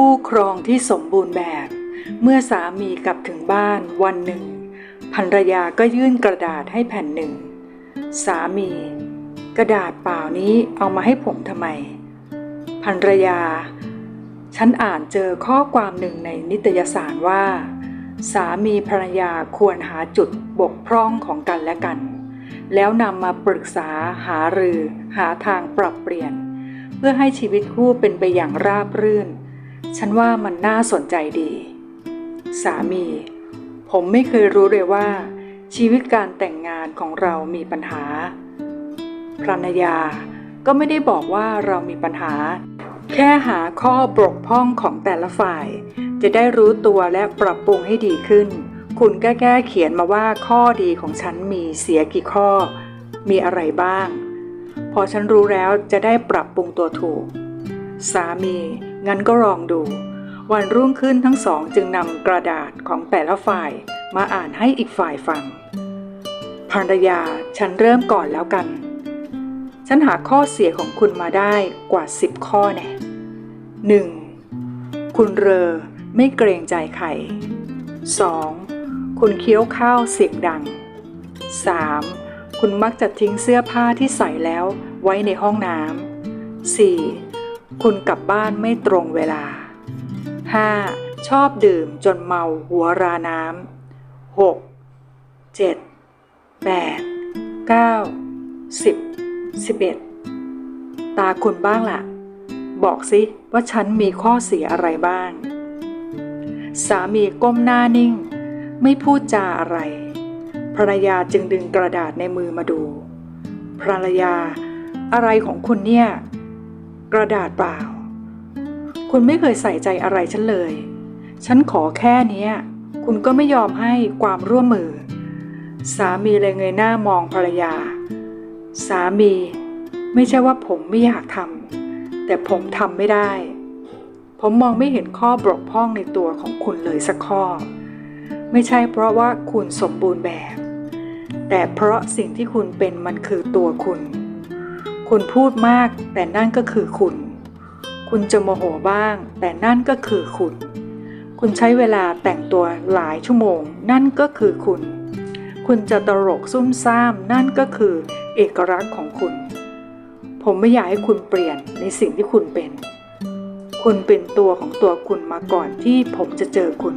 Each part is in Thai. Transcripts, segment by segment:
คู่ครองที่สมบูรณ์แบบ เมื่อสามีกลับถึงบ้านวันหนึ่งภรรยาก็ยื่นกระดาษให้แผ่นหนึ่ง สามี กระดาษเปล่านี้เอามาให้ผมทำไมภรรยา ฉันอ่านเจอข้อความหนึ่งในนิตยสารว่า สามีภรรยาควรหาจุดบกพร่องของกันและกัน แล้วนำมาปรึกษาหารือ หาทางปรับเปลี่ยน เพื่อให้ชีวิตคู่เป็นไปอย่างราบรื่น ฉันว่ามันน่าสนใจดี สามี ผมไม่เคยรู้เลยว่า ชีวิตการแต่งงานของเรามีปัญหา ภรรยาก็ไม่ได้บอกว่าเรามีปัญหา แค่หาข้อบกพร่องของแต่ละฝ่าย จะได้รู้ตัวและปรับปรุงให้ดีขึ้น คุณก็แก้เขียนมาว่าข้อดีของฉันมีเสียกี่ข้อ มีอะไรบ้าง พอฉันรู้แล้วจะได้ปรับปรุงตัวถูก สามี งั้นก็ลองดู วันรุ่งขึ้นทั้งสองจึงนำกระดาษของแต่ละฝ่ายมาอ่านให้อีกฝ่ายฟัง ภรรยาฉันเริ่มก่อนแล้วกัน ฉันหาข้อเสียของคุณมาได้กว่าสิบข้อแน่หนึ่งคุณเรอไม่เกรงใจใคร 2. คุณเคี้ยวข้าวเสียงดัง 3. คุณมักจะทิ้งเสื้อผ้าที่ใส่แล้วไว้ในห้องน้ำ 4. คุณกลับบ้านไม่ตรงเวลา 5. ชอบดื่มจนเมาหัวราน้ำ 6. 7 8 9 10 11 ตาคุณบ้างล่ะ บอกสิว่าฉันมีข้อเสียอะไรบ้าง สามีก้มหน้านิ่ง ไม่พูดจาอะไร ภรรยาจึงดึงกระดาษในมือมาดู ภรรยาอะไรของคุณเนี่ย กระดาษเปล่า คุณไม่เคยใส่ใจอะไรฉันเลย ฉันขอแค่นี้คุณก็ไม่ยอมให้ความร่วมมือ สามีเลยเงยหน้ามองภรรยา สามี ไม่ใช่ว่าผมไม่อยากทำแต่ผมทำไม่ได้ ผมมองไม่เห็นข้อบกพร่องในตัวของคุณเลยสักข้อ ไม่ใช่เพราะว่าคุณสมบูรณ์แบบ แต่เพราะสิ่งที่คุณเป็นมันคือตัวคุณ คุณพูดมากแต่นั่นก็คือคุณ คุณจะโมโหบ้าง แต่นั่นก็คือคุณ คุณใช้เวลาแต่งตัวหลายชั่วโมง นั่นก็คือคุณ คุณจะตลกซุ่มซ่าม นั่นก็คือเอกลักษณ์ของคุณ ผมไม่อยากให้คุณเปลี่ยนในสิ่งที่คุณเป็น คุณเป็นตัวของตัวคุณมาก่อนที่ผมจะเจอคุณ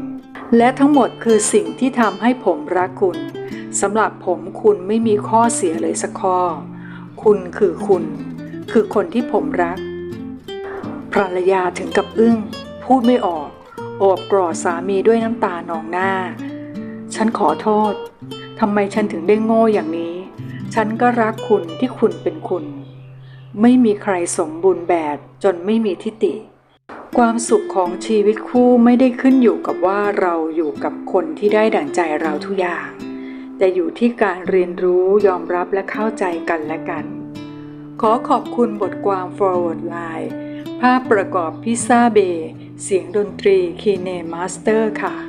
และทั้งหมดคือสิ่งที่ทำให้ผมรักคุณสำหรับผมคุณไม่มีข้อเสียเลยสักข้อ คุณคือคุณ คือคนที่ผมรัก ภรรยาถึงกับอึ้ง พูดไม่ออก โอบกอดสามีด้วยน้ำตานองหน้า ฉันขอโทษทำไมฉันถึงได้โง่อย่างนี้ ฉันก็รักคุณที่คุณเป็นคุณ ไม่มีใครสมบูรณ์แบบจนไม่มีทิฏฐิความสุขของชีวิตคู่ไม่ได้ขึ้นอยู่กับว่าเราอยู่กับคนที่ได้ดั่งใจเราทุกอย่าง แต่อยู่ที่การเรียนรู้ยอมรับและเข้าใจกันและกัน ขอขอบคุณบทความ Forward Line ภาพประกอบพิซซ่าเบย์เสียงดนตรีคีเนมาสเตอร์ค่ะ